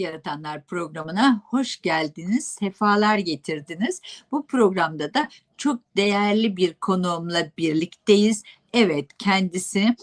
Yaratanlar programına hoş geldiniz, sefalar getirdiniz. Bu programda da çok değerli bir konuğumla birlikteyiz. Evet, kendisi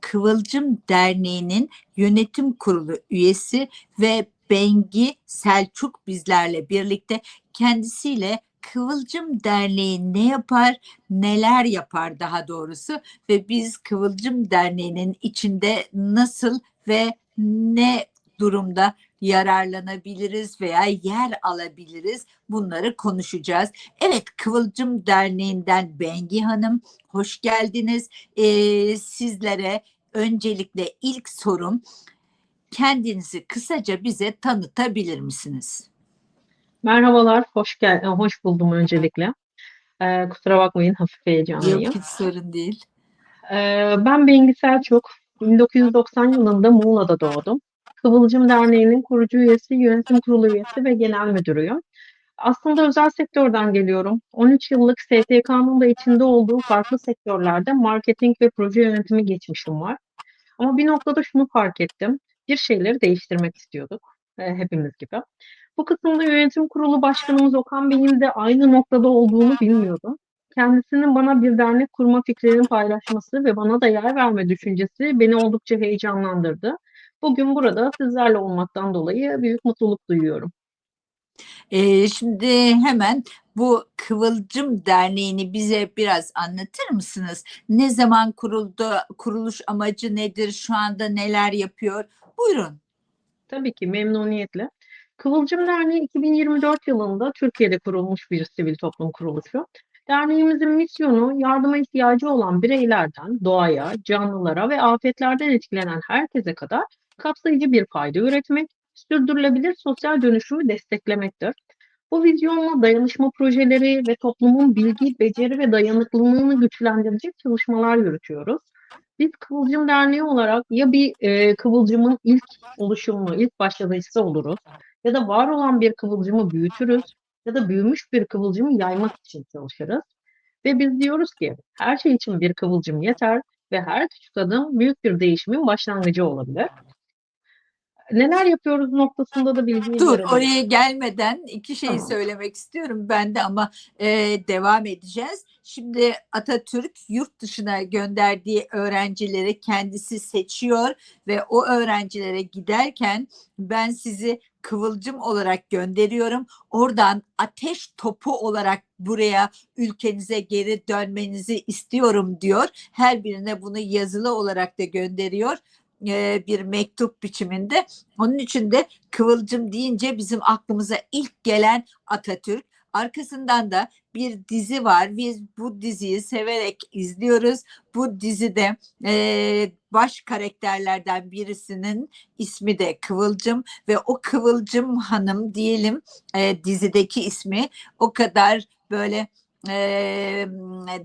Kıvılcım Derneği'nin yönetim kurulu üyesi ve Bengi Selçuk bizlerle birlikte kendisiyle Kıvılcım Derneği ne yapar, neler yapar daha doğrusu ve biz Kıvılcım Derneği'nin içinde nasıl ve ne durumda yararlanabiliriz veya yer alabiliriz bunları konuşacağız. Evet Kıvılcım Derneği'nden Bengi Hanım hoş geldiniz. Ee, sizlere öncelikle ilk sorum kendinizi kısaca bize tanıtabilir misiniz? Merhabalar, hoş gel hoş buldum öncelikle. Ee, kusura bakmayın, hafif heyecanlıyım. Yok hiç sorun değil. Ee, ben Bengi Selçuk, 1990 yılında Muğla'da doğdum. Kıvılcım Derneği'nin kurucu üyesi, yönetim kurulu üyesi ve genel müdürüyüm. Aslında özel sektörden geliyorum. 13 yıllık STK'nın da içinde olduğu farklı sektörlerde marketing ve proje yönetimi geçmişim var. Ama bir noktada şunu fark ettim. Bir şeyleri değiştirmek istiyorduk. e, hepimiz gibi. Bu kısımda yönetim kurulu başkanımız Okan Bey'in de aynı noktada olduğunu bilmiyordum. Kendisinin bana bir dernek kurma fikrini paylaşması ve bana da yer verme düşüncesi beni oldukça heyecanlandırdı. Bugün burada sizlerle olmaktan dolayı büyük mutluluk duyuyorum. Ee, şimdi hemen bu Kıvılcım Derneği'ni bize biraz anlatır mısınız? Ne zaman kuruldu, kuruluş amacı nedir, şu anda neler yapıyor? Buyurun. Tabii ki memnuniyetle. Kıvılcım Derneği 2024 yılında Türkiye'de kurulmuş bir sivil toplum kuruluşu. Derneğimizin misyonu yardıma ihtiyacı olan bireylerden doğaya, canlılara ve afetlerden etkilenen herkese kadar kapsayıcı bir fayda üretmek, sürdürülebilir sosyal dönüşümü desteklemektir. Bu vizyonla dayanışma projeleri ve toplumun bilgi, beceri ve dayanıklılığını güçlendirecek çalışmalar yürütüyoruz. Biz Kıvılcım Derneği olarak ya bir e, kıvılcımın ilk oluşumunu, ilk başlatıcısı oluruz ya da var olan bir kıvılcımı büyütürüz ya da büyümüş bir kıvılcımı yaymak için çalışırız. Ve biz diyoruz ki her şey için bir kıvılcım yeter ve her küçük adım büyük bir değişimin başlangıcı olabilir. Neler yapıyoruz noktasında da bilgi Dur verebilirim. oraya gelmeden iki şey Tamam. söylemek istiyorum ben de ama e, devam edeceğiz. Şimdi Atatürk yurt dışına gönderdiği öğrencileri kendisi seçiyor ve o öğrencilere giderken ben sizi kıvılcım olarak gönderiyorum. Oradan ateş topu olarak buraya ülkenize geri dönmenizi istiyorum diyor. Her birine bunu yazılı olarak da gönderiyor e, bir mektup biçiminde. Onun için de Kıvılcım deyince bizim aklımıza ilk gelen Atatürk. Arkasından da bir dizi var. Biz bu diziyi severek izliyoruz. Bu dizide e, baş karakterlerden birisinin ismi de Kıvılcım ve o Kıvılcım Hanım diyelim e, dizideki ismi o kadar böyle e,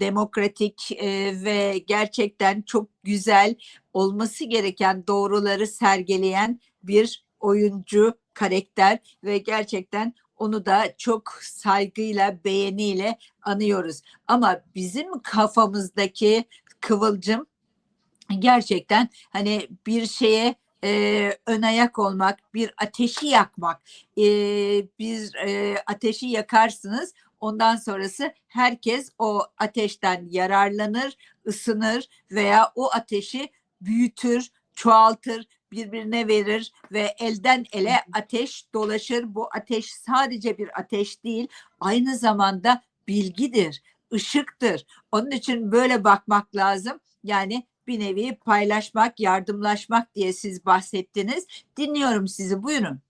demokratik e, ve gerçekten çok güzel olması gereken doğruları sergileyen bir oyuncu karakter ve gerçekten onu da çok saygıyla beğeniyle anıyoruz. Ama bizim kafamızdaki kıvılcım gerçekten hani bir şeye e, ön ayak olmak, bir ateşi yakmak. E, bir e, ateşi yakarsınız Ondan sonrası herkes o ateşten yararlanır, ısınır veya o ateşi büyütür, çoğaltır, birbirine verir ve elden ele ateş dolaşır. Bu ateş sadece bir ateş değil, aynı zamanda bilgidir, ışıktır. Onun için böyle bakmak lazım. Yani bir nevi paylaşmak, yardımlaşmak diye siz bahsettiniz. Dinliyorum sizi. Buyurun.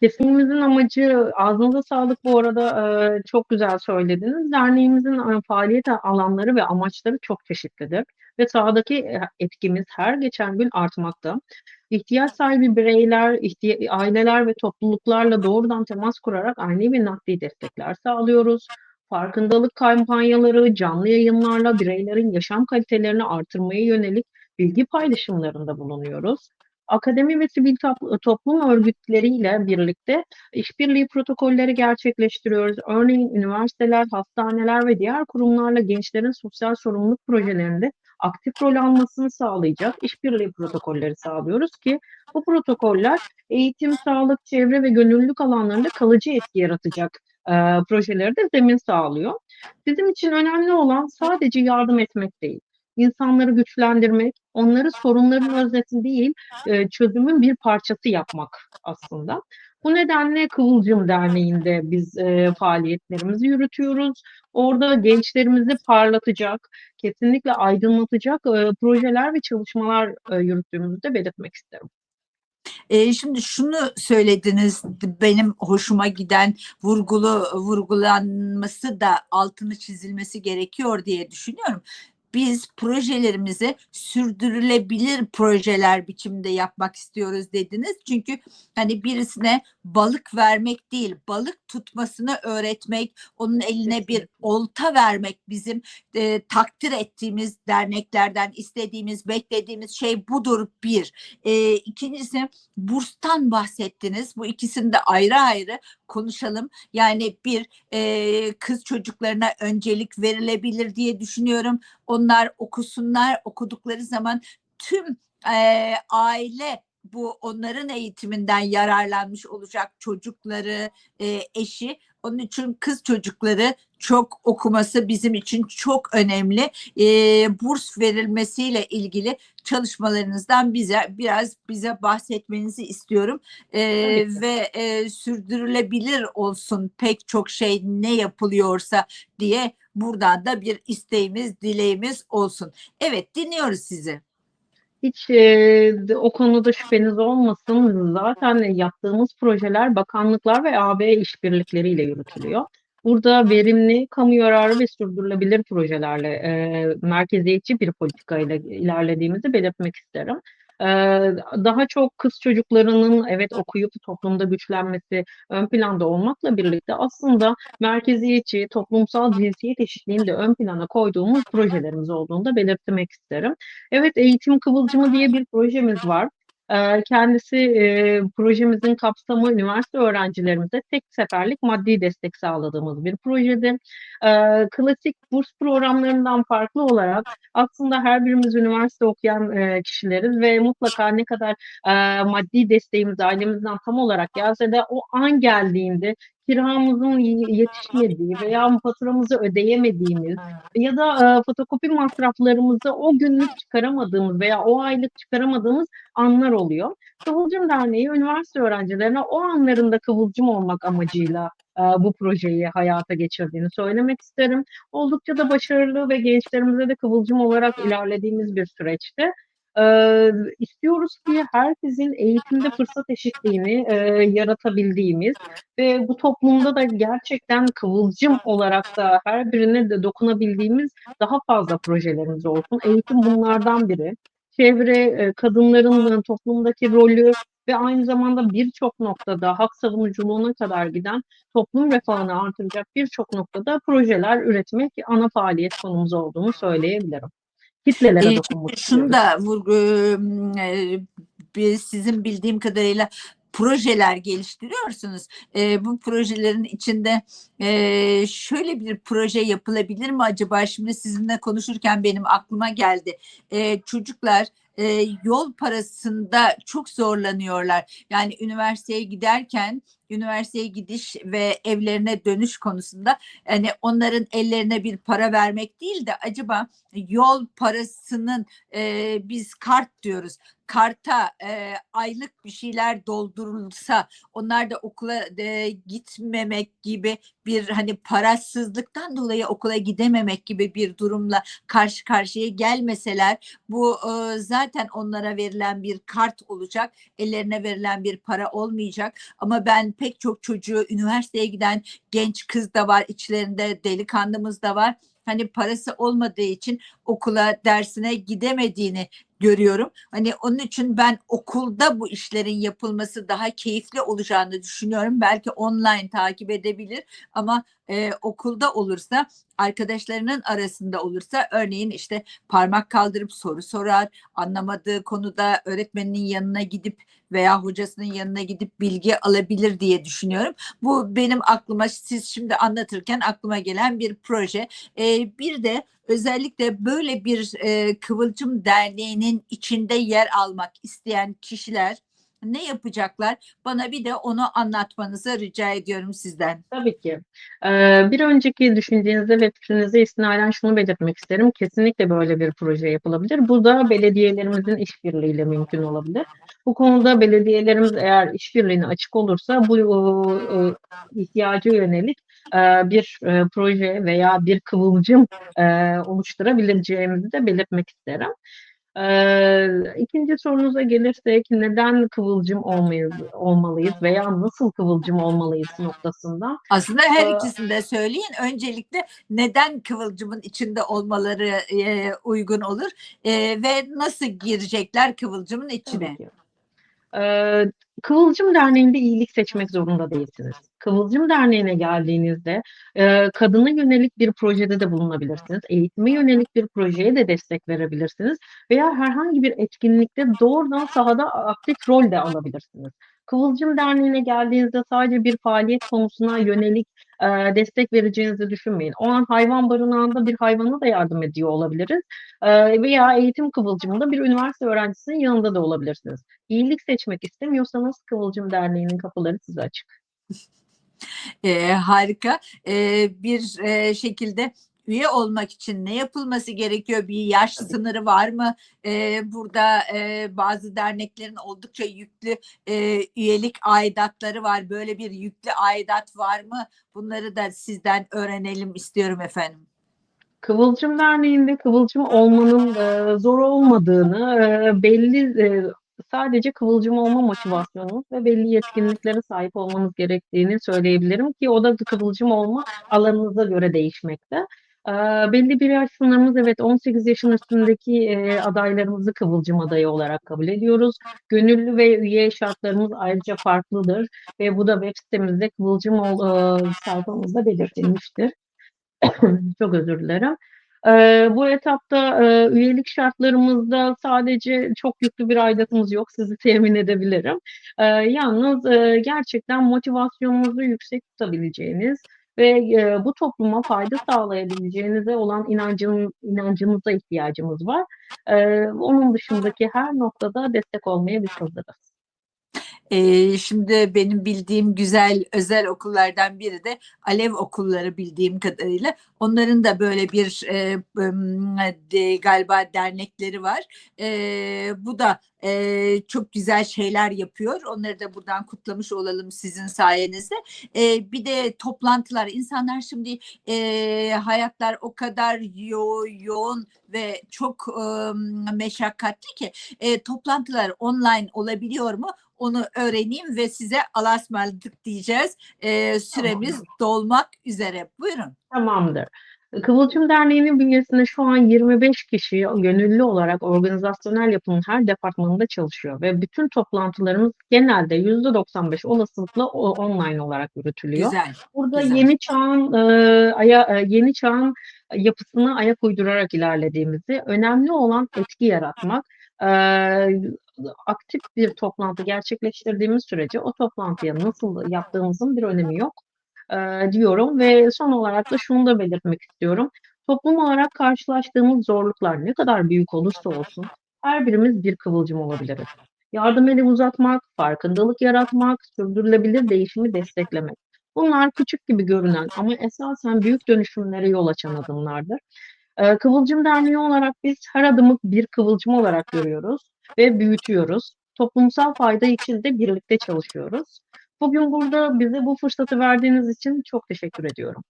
Kesimimizin amacı, ağzınıza sağlık bu arada e, çok güzel söylediniz. Derneğimizin e, faaliyet alanları ve amaçları çok çeşitlidir ve sahadaki e, etkimiz her geçen gün artmakta. İhtiyaç sahibi bireyler, ihtiya- aileler ve topluluklarla doğrudan temas kurarak aynı ve nakdi destekler sağlıyoruz. Farkındalık kampanyaları, canlı yayınlarla bireylerin yaşam kalitelerini artırmaya yönelik bilgi paylaşımlarında bulunuyoruz akademi ve sivil top- toplum örgütleriyle birlikte işbirliği protokolleri gerçekleştiriyoruz. Örneğin üniversiteler, hastaneler ve diğer kurumlarla gençlerin sosyal sorumluluk projelerinde aktif rol almasını sağlayacak işbirliği protokolleri sağlıyoruz ki bu protokoller eğitim, sağlık, çevre ve gönüllülük alanlarında kalıcı etki yaratacak e, projeleri de zemin sağlıyor. Bizim için önemli olan sadece yardım etmek değil. İnsanları güçlendirmek, onları sorunların özeti değil, e, çözümün bir parçası yapmak aslında. Bu nedenle Kıvılcım Derneği'nde biz e, faaliyetlerimizi yürütüyoruz. Orada gençlerimizi parlatacak, kesinlikle aydınlatacak e, projeler ve çalışmalar e, yürüttüğümüzü de belirtmek isterim. E, şimdi şunu söylediniz benim hoşuma giden vurgulu vurgulanması da altını çizilmesi gerekiyor diye düşünüyorum. Biz projelerimizi sürdürülebilir projeler biçimde yapmak istiyoruz dediniz. Çünkü hani birisine balık vermek değil, balık tutmasını öğretmek, onun eline bir olta vermek bizim e, takdir ettiğimiz derneklerden istediğimiz, beklediğimiz şey budur bir. E, ikincisi burstan bahsettiniz. Bu ikisini de ayrı ayrı konuşalım. Yani bir e, kız çocuklarına öncelik verilebilir diye düşünüyorum. Onlar okusunlar, okudukları zaman tüm e, aile bu onların eğitiminden yararlanmış olacak çocukları, e, eşi. Onun için kız çocukları çok okuması bizim için çok önemli. E, burs verilmesiyle ilgili çalışmalarınızdan bize biraz bize bahsetmenizi istiyorum. E, ve e, sürdürülebilir olsun pek çok şey ne yapılıyorsa diye buradan da bir isteğimiz, dileğimiz olsun. Evet dinliyoruz sizi. Hiç e, o konuda şüpheniz olmasın. Zaten yaptığımız projeler bakanlıklar ve AB işbirlikleriyle yürütülüyor. Burada verimli, kamu yararı ve sürdürülebilir projelerle e, merkeziyetçi bir politikayla ilerlediğimizi belirtmek isterim. Daha çok kız çocuklarının evet okuyup toplumda güçlenmesi ön planda olmakla birlikte aslında merkeziyetçi, toplumsal cinsiyet eşitliğini de ön plana koyduğumuz projelerimiz olduğunu da belirtmek isterim. Evet, Eğitim Kıvılcımı diye bir projemiz var. Kendisi e, projemizin kapsamı üniversite öğrencilerimize tek seferlik maddi destek sağladığımız bir projede. Ee, Klasik burs programlarından farklı olarak aslında her birimiz üniversite okuyan e, kişileriz ve mutlaka ne kadar e, maddi desteğimiz ailemizden tam olarak gelse de o an geldiğinde kiramızın yetişmediği veya faturamızı ödeyemediğimiz ya da e, fotokopi masraflarımızı o günlük çıkaramadığımız veya o aylık çıkaramadığımız anlar oluyor. Kıvılcım Derneği üniversite öğrencilerine o anlarında kıvılcım olmak amacıyla e, bu projeyi hayata geçirdiğini söylemek isterim. Oldukça da başarılı ve gençlerimize de kıvılcım olarak ilerlediğimiz bir süreçte. E, istiyoruz ki herkesin eğitimde fırsat eşitliğini e, yaratabildiğimiz ve bu toplumda da gerçekten kıvılcım olarak da her birine de dokunabildiğimiz daha fazla projelerimiz olsun. Eğitim bunlardan biri. Çevre, kadınların toplumdaki rolü ve aynı zamanda birçok noktada hak savunuculuğuna kadar giden toplum refahını artıracak birçok noktada projeler üretmek ana faaliyet konumuz olduğunu söyleyebilirim. Kitlelere E, dokunmak şunu da vurgu e, biz sizin bildiğim kadarıyla projeler geliştiriyorsunuz. E, bu projelerin içinde e, şöyle bir proje yapılabilir mi acaba? Şimdi sizinle konuşurken benim aklıma geldi. E, çocuklar e, yol parasında çok zorlanıyorlar. Yani üniversiteye giderken üniversiteye gidiş ve evlerine dönüş konusunda yani onların ellerine bir para vermek değil de acaba yol parasının e, biz kart diyoruz karta e, aylık bir şeyler doldurulsa onlar da okula e, gitmemek gibi bir hani parasızlıktan dolayı okula gidememek gibi bir durumla karşı karşıya gelmeseler bu e, zaten onlara verilen bir kart olacak ellerine verilen bir para olmayacak. Ama ben pek çok çocuğu üniversiteye giden genç kız da var içlerinde delikanlımız da var. Hani parası olmadığı için okula dersine gidemediğini görüyorum. Hani onun için ben okulda bu işlerin yapılması daha keyifli olacağını düşünüyorum. Belki online takip edebilir ama e, okulda olursa arkadaşlarının arasında olursa örneğin işte parmak kaldırıp soru sorar, anlamadığı konuda öğretmeninin yanına gidip veya hocasının yanına gidip bilgi alabilir diye düşünüyorum. Bu benim aklıma siz şimdi anlatırken aklıma gelen bir proje. E, bir de özellikle böyle bir e, Kıvılcım Derneği'nin içinde yer almak isteyen kişiler ne yapacaklar? Bana bir de onu anlatmanızı rica ediyorum sizden. Tabii ki. Ee, bir önceki düşüncenize ve fikrinize istinaden şunu belirtmek isterim. Kesinlikle böyle bir proje yapılabilir. Bu da belediyelerimizin işbirliğiyle mümkün olabilir. Bu konuda belediyelerimiz eğer işbirliğine açık olursa bu e, e, ihtiyaca yönelik e, bir proje veya bir kıvılcım oluşturabileceğimizi de belirtmek isterim. Ee, ikinci sorunuza gelirsek neden kıvılcım olmayız, olmalıyız veya nasıl kıvılcım olmalıyız noktasında. Aslında her Ee, ikisini de söyleyin. Öncelikle neden Kıvılcım'ın içinde olmaları e, uygun olur E, ve nasıl girecekler Kıvılcım'ın içine? Tabii ki. Kıvılcım Derneği'nde iyilik seçmek zorunda değilsiniz. Kıvılcım Derneği'ne geldiğinizde e, kadına yönelik bir projede de bulunabilirsiniz. Eğitime yönelik bir projeye de destek verebilirsiniz. Veya herhangi bir etkinlikte doğrudan sahada aktif rol de alabilirsiniz. Kıvılcım Derneği'ne geldiğinizde sadece bir faaliyet konusuna yönelik e, destek vereceğinizi düşünmeyin. O an hayvan barınağında bir hayvana da yardım ediyor olabiliriz. E, veya eğitim kıvılcımında bir üniversite öğrencisinin yanında da olabilirsiniz. İyilik seçmek istemiyorsanız Kıvılcım Derneği'nin kapıları size açık. E, harika. E, bir e, şekilde üye olmak için ne yapılması gerekiyor? Bir yaş Tabii. sınırı var mı? E, burada e, bazı derneklerin oldukça yüklü e, üyelik aidatları var. Böyle bir yüklü aidat var mı? Bunları da sizden öğrenelim istiyorum efendim. Kıvılcım Derneği'nde kıvılcım olmanın e, zor olmadığını, e, belli e, sadece kıvılcım olma motivasyonunuz ve belli yetkinliklere sahip olmanız gerektiğini söyleyebilirim ki o da kıvılcım olma alanınıza göre değişmekte. Belli bir yaş sınırımız evet 18 yaşın üstündeki e, adaylarımızı kıvılcım adayı olarak kabul ediyoruz. Gönüllü ve üye şartlarımız ayrıca farklıdır ve bu da web sitemizde kıvılcım e, sayfamızda belirtilmiştir. Çok özür dilerim. Ee, bu etapta e, üyelik şartlarımızda sadece çok yüklü bir aidatımız yok. Sizi temin edebilirim. Ee, yalnız e, gerçekten motivasyonunuzu yüksek tutabileceğiniz ve e, bu topluma fayda sağlayabileceğinize olan inancın, inancınıza ihtiyacımız var. Ee, onun dışındaki her noktada destek olmaya biz hazırız. Ee, şimdi benim bildiğim güzel özel okullardan biri de Alev okulları bildiğim kadarıyla. Onların da böyle bir e, de, galiba dernekleri var. E, bu da e, çok güzel şeyler yapıyor. Onları da buradan kutlamış olalım sizin sayenizde. E, bir de toplantılar. İnsanlar şimdi e, hayatlar o kadar yo yoğun ve çok e, meşakkatli ki e, toplantılar online olabiliyor mu? Onu öğreneyim ve size Allah'a ısmarladık diyeceğiz. E, süremiz Tamamdır. dolmak üzere. Buyurun. Tamamdır. Kıvılcım Derneği'nin bünyesinde şu an 25 kişi gönüllü olarak organizasyonel yapının her departmanında çalışıyor ve bütün toplantılarımız genelde %95 olasılıkla online olarak yürütülüyor. Güzel. Burada güzel. yeni çağın e, aya, e, yeni çağın yapısına ayak uydurarak ilerlediğimizi, önemli olan etki yaratmak, e, aktif bir toplantı gerçekleştirdiğimiz sürece o toplantıya nasıl yaptığımızın bir önemi yok e, diyorum ve son olarak da şunu da belirtmek istiyorum. Toplum olarak karşılaştığımız zorluklar ne kadar büyük olursa olsun her birimiz bir kıvılcım olabiliriz. Yardım eli uzatmak, farkındalık yaratmak, sürdürülebilir değişimi desteklemek. Bunlar küçük gibi görünen ama esasen büyük dönüşümlere yol açan adımlardır. Ee, Kıvılcım Derneği olarak biz her adımı bir kıvılcım olarak görüyoruz ve büyütüyoruz. Toplumsal fayda için de birlikte çalışıyoruz. Bugün burada bize bu fırsatı verdiğiniz için çok teşekkür ediyorum.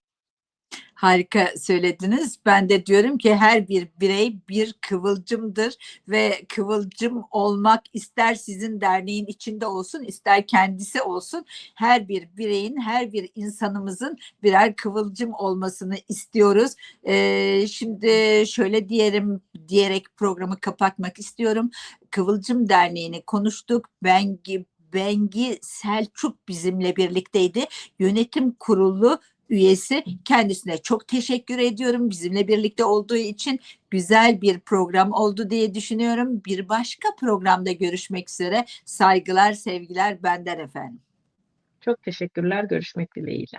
Harika söylediniz. Ben de diyorum ki her bir birey bir kıvılcımdır ve kıvılcım olmak ister sizin derneğin içinde olsun ister kendisi olsun her bir bireyin her bir insanımızın birer kıvılcım olmasını istiyoruz. Ee, şimdi şöyle diyelim diyerek programı kapatmak istiyorum. Kıvılcım Derneği'ni konuştuk. Bengi Bengi Selçuk bizimle birlikteydi. Yönetim kurulu üyesi kendisine çok teşekkür ediyorum bizimle birlikte olduğu için güzel bir program oldu diye düşünüyorum. Bir başka programda görüşmek üzere. Saygılar, sevgiler benden efendim. Çok teşekkürler. Görüşmek dileğiyle.